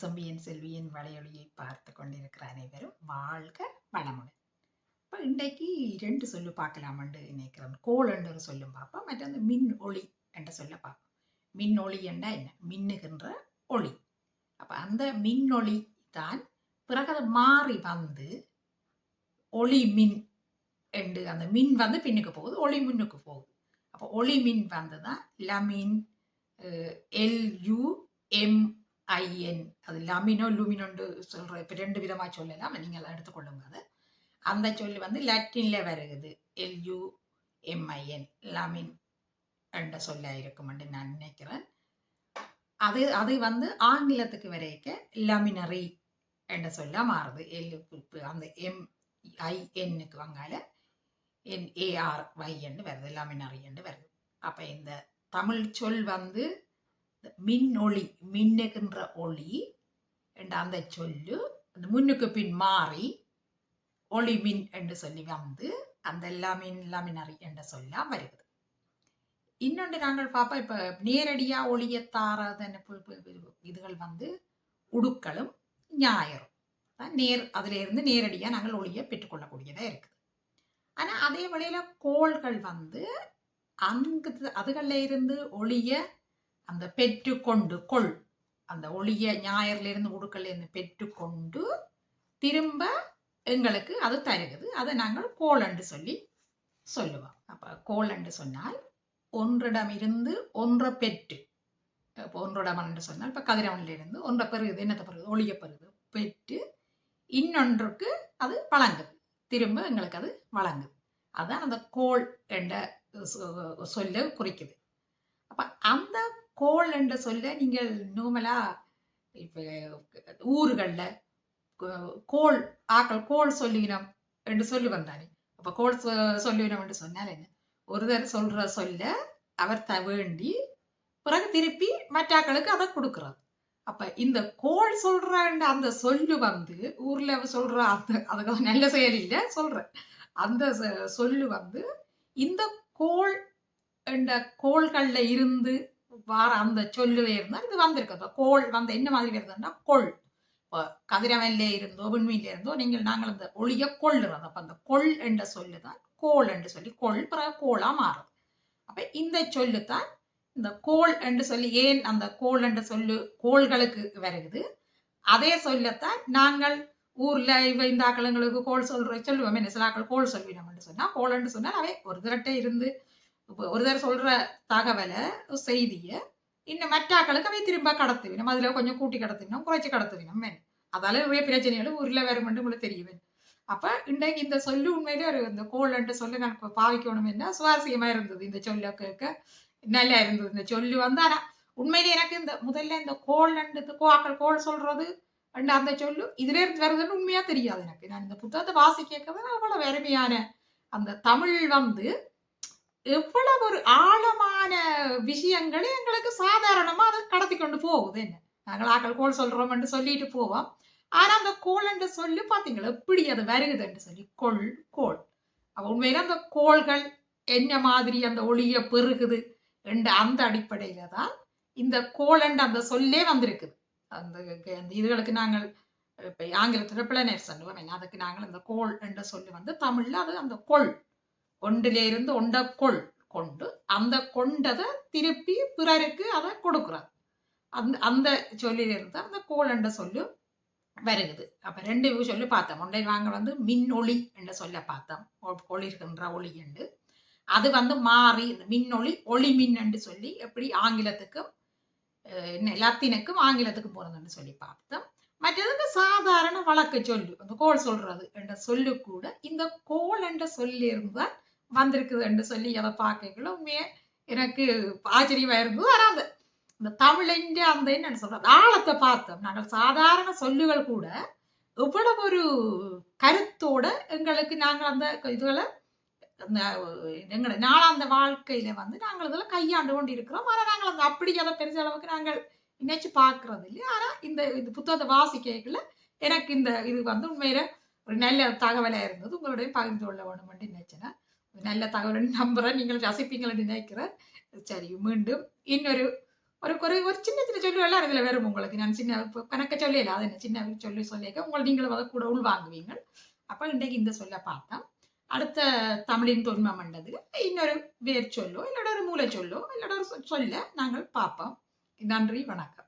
செம்பியன் செல்வியின் வலையொலியை பார்த்து கொண்டிருக்கிற அனைவரும் வாழ்க வளமுடன். இப்போ இன்றைக்கு ரெண்டு சொல்லு பார்க்கலாமென்று நினைக்கிறோம். கோல் என்ற சொல்லும் பார்ப்போம். மற்றது மின் ஒளி என்ற சொல்ல பார்ப்போம். மின் ஒளி என்றால் என்ன? மின்னுகின்ற ஒளி. அப்போ அந்த மின் ஒளி தான் பிறகு அது மாறி வந்து ஒளி மின் என்று அந்த மின் வந்து பின்னுக்கு போகுது ஒளி மின்னுக்கு போகுது. அப்போ ஒளி மின் வந்து தான் லமின் எல்யூ எம் ஐஎன் அது லமினோ லுமினோன்னு சொல்ற இப்போ ரெண்டு விதமா சொல்லலாம். நீங்கள் எடுத்துக்கொள்ளுங்க அது. அந்த சொல் வந்து லட்டின்ல வருகுது எல்யூ எம்ஐஎன் லமின் என்ற சொல்ல இருக்கும் நான் நினைக்கிறேன். அது அது வந்து ஆங்கிலத்துக்கு வரைக்க லமினரி என்ற சொல்ல மாறுது. எல் அந்த எம் ஐஎன்னுக்கு வங்கால என் ஏஆர் வைஎன்னு வருது. லமினரின்னு வருது. அப்ப இந்த தமிழ் சொல் வந்து மின் ஒளி மின்னுகின்ற ஒளி என்ற அந்த சொல்லு அந்த முன்னுக்கு பின் மாறி ஒளி மின் என்று சொல்லி வந்து அந்த லமின் லமினரி என்ற சொல்லாம் வருகிறது இன்னொன்று நாங்கள் பார்ப்போம் இப்போ நேரடியாக ஒளிய தாராதன இதுகள் வந்து உடுக்களும் ஞாயிறும். தான் நேர் அதிலிருந்து நேரடியாக நாங்கள் ஒளியை பெற்றுக்கொள்ளக்கூடியதாக இருக்குது. ஆனால் அதே வழியில் கோள்கள் வந்து அங்கு அதுகளில் இருந்து ஒளிய அந்த பெற்றுக்கொண்டு கொள். அந்த ஒளிய ஞாயிறிலிருந்து இருந்து உடுக்கல்ல இருந்து பெற்றுக்கொண்டு திரும்ப எங்களுக்கு அது தருகுது அதை நாங்கள் கோள் என்று சொல்லி சொல்லுவோம். அப்போ கோள் என்று சொன்னால் ஒன்றிடம் இருந்து ஒன்றை பெற்று. இப்போ ஒன்றிடம் என்று சொன்னால் இப்போ கதிரவனில் இருந்து ஒன்றை பெறுகுது என்னத்தை பெறுகுது ஒளிய பெறுகுது பெற்று இன்னொன்றுக்கு அது வழங்குது. திரும்ப எங்களுக்கு அது வழங்குது. அதுதான் அந்த கோள் என்ற சொல்ல குறிக்குது. அப்போ அந்த கோள் என்ற சொல்ல நீங்கள் நூமலா இப்போ ஊர்களில் கோள் ஆக்கள் கோள் சொல்லினம் என்று சொல்லி வந்தானே. அப்போ கோள் சொல்லினம் என்று சொன்னால் என்ன? ஒருத்தர் சொல்ற சொல்ல அவர் த வேண்டி பிறகு திருப்பி மற்றாக்களுக்கு அதை கொடுக்குறார். அப்ப இந்த கோள் சொல்ற அந்த சொல்லு வந்து ஊர்ல சொல்ற அந்த அதுக்கு நல்ல செயல் இல்லை சொல்ற. அந்த சொல்லு வந்து இந்த கோள் என்ற கோள்களில் இருந்து வார அந்த சொல்லுவே இருந்தா இது வந்திருக்கு. கோள் வந்த என்ன மாதிரி வருதுன்னா கொள். இப்போ கதிரவன்ல இருந்தோ விண்மீன்ல இருந்தோ நீங்கள் நாங்கள் அந்த ஒளிய கொள்ளுறது. அப்ப அந்த கொள் என்ற சொல்லுதான் கோள் என்று சொல்லி கொள் பிறகு கோளா மாறுது அப்ப இந்த சொல்லு தான் இந்த கோள் என்று சொல்லி ஏன் அந்த கோள் என்று சொல்லு கோள்களுக்கு வருகுது? அதே சொல்லத்தான் நாங்கள் ஊர்ல இவ இந்த ஆக்களங்களுக்கு கோள் சொல்ற சொல்லுவோம். என்ன சில ஆக்கள் கோள் சொல்வினோம் சொன்னா என்று சொன்னா அவை ஒரு திரட்டை இருந்து ஒரு தடவை சொல்ற தகவலை செய்திய இன்னும் மற்றாக்களுக்கு அவை திரும்ப கடத்துவினும் அதுல கொஞ்சம் கூட்டி கடத்துவினோம் குறைச்சி கடத்துவினோம் அதால நிறைய பிரச்சனைகள் ஊர்ல வருமென்று உங்களுக்கு தெரியும் அப்ப இன்றைக்கு இந்த சொல்லு உண்மையிலே ஒரு இந்த கோள்ன்ட்டு சொல்லு நான் பாவிக்கணும் என்ன? சுவாரஸ்யமா இருந்தது இந்த சொல்ல கேட்க. நல்லா இருந்தது இந்த சொல்லு வந்து. ஆனா உண்மையிலே எனக்கு இந்த முதல்ல இந்த கோள்ன்றது கோக்கள் கோள் சொல்றது அந்த சொல்லு இதுல இருந்து வருதுன்னு உண்மையா தெரியாது எனக்கு. நான் இந்த புத்தகத்தை வாசி கேட்கறது அவ்வளவு அருமையான அந்த தமிழ் வந்து எவ்வளவு ஒரு ஆழமான விஷயங்களை எங்களுக்கு சாதாரணமா அதை கடத்தி கொண்டு போகுது என்ன? நாங்கள் ஆக்கள் கோள் சொல்றோம் சொல்லிட்டு போவோம். ஆனா அந்த கோள் என்று சொல்லி பாத்தீங்களா எப்படி அது வருகுது என்று சொல்லி? கொள் கோள் அப்ப உண்மையில அந்த கோள்கள் என்ன மாதிரி அந்த ஒளிய பெருகுது என்ற அந்த அடிப்படையில தான் இந்த கோள் என்ற அந்த சொல்லே வந்திருக்குது. அந்த அந்த இதுகளுக்கு நாங்கள் இப்ப ஆங்கிலத்துல பிளனேர் சொல்லுவோம். அதுக்கு நாங்கள் இந்த கோள் என்ற சொல்லி வந்து தமிழ்ல அது அந்த கொள் ஒன்றிலிருந்து ஒண்ட கொள் கொண்டு அந்த கொண்டதை திருப்பி பிறருக்கு அதை கொடுக்குறார். அந்த அந்த சொல்லிலிருந்து அந்த கோள் என்ற சொல்லு வருகுது. அப்ப ரெண்டு சொல்லி பார்த்தோம். ஒன்றை வாங்க வந்து மின் ஒளி என்று சொல்ல பார்த்தோம். ஒளிர்கின்ற ஒளி என்று. அது வந்து மாறி மின்னொளி ஒளி மின் என்று சொல்லி எப்படி ஆங்கிலத்துக்கும் லத்தினுக்கும் ஆங்கிலத்துக்கும் போறதுன்னு சொல்லி பார்த்தோம். மற்றது இந்த சாதாரண வழக்கு சொல்லு. அந்த கோள் சொல்றது என்ற சொல்லு கூட இந்த கோள் என்ற சொல்லி வந்திருக்குதுன்னு சொல்லி அதை பார்க்கல உண்மையே எனக்கு ஆச்சரியமா இருந்தது ஆனால் அந்த இந்த தமிழின் அந்த என்ன சொல்றது? ஆழத்தை பார்த்தோம். நாங்கள் சாதாரண சொல்லுகள் கூட எவ்வளவு ஒரு கருத்தோட எங்களுக்கு நாங்கள் அந்த இதுகளை அந்த எங்களை நாளாந்த வாழ்க்கையில வந்து நாங்கள் இதெல்லாம் கையாண்டு கொண்டு இருக்கிறோம் ஆனால் நாங்கள் அந்த அப்படி அதை பெருச அளவுக்கு நாங்கள் நினைச்சு பார்க்கறது இல்லை ஆனா இந்த இந்த புத்தகத்தை வாசிக்கல எனக்கு இந்த இது வந்து உண்மையில ஒரு நல்ல தகவலா இருந்தது. உங்களுடைய பகிர்ந்து கொள்ள வேணும் நினைச்சேன்னா நல்ல தகவல் நம்புறேன். நீங்கள் ரசிப்பீங்கள்னு நினைக்கிறேன். சரி மீண்டும் இன்னொரு ஒரு குறை ஒரு சின்ன சின்ன சொல்லுவெல்லாம் இதுல வரும் உங்களுக்கு. நான் சின்ன இப்போ கணக்க சொல்லல அது என்ன சின்ன சொல்லி சொல்லியிருக்க உங்களை நீங்களும் அதை கூட உள்வாங்குவீங்க. அப்போ இன்றைக்கு இந்த சொல்ல பார்த்தோம் அடுத்த தமிழின் தொன்மை என்றதுல இன்னொரு வேர் சொல்லோ இல்லாட ஒரு மூளை சொல்லோ இல்லாட ஒரு சொல்ல நாங்கள் பார்ப்போம். நன்றி வணக்கம்.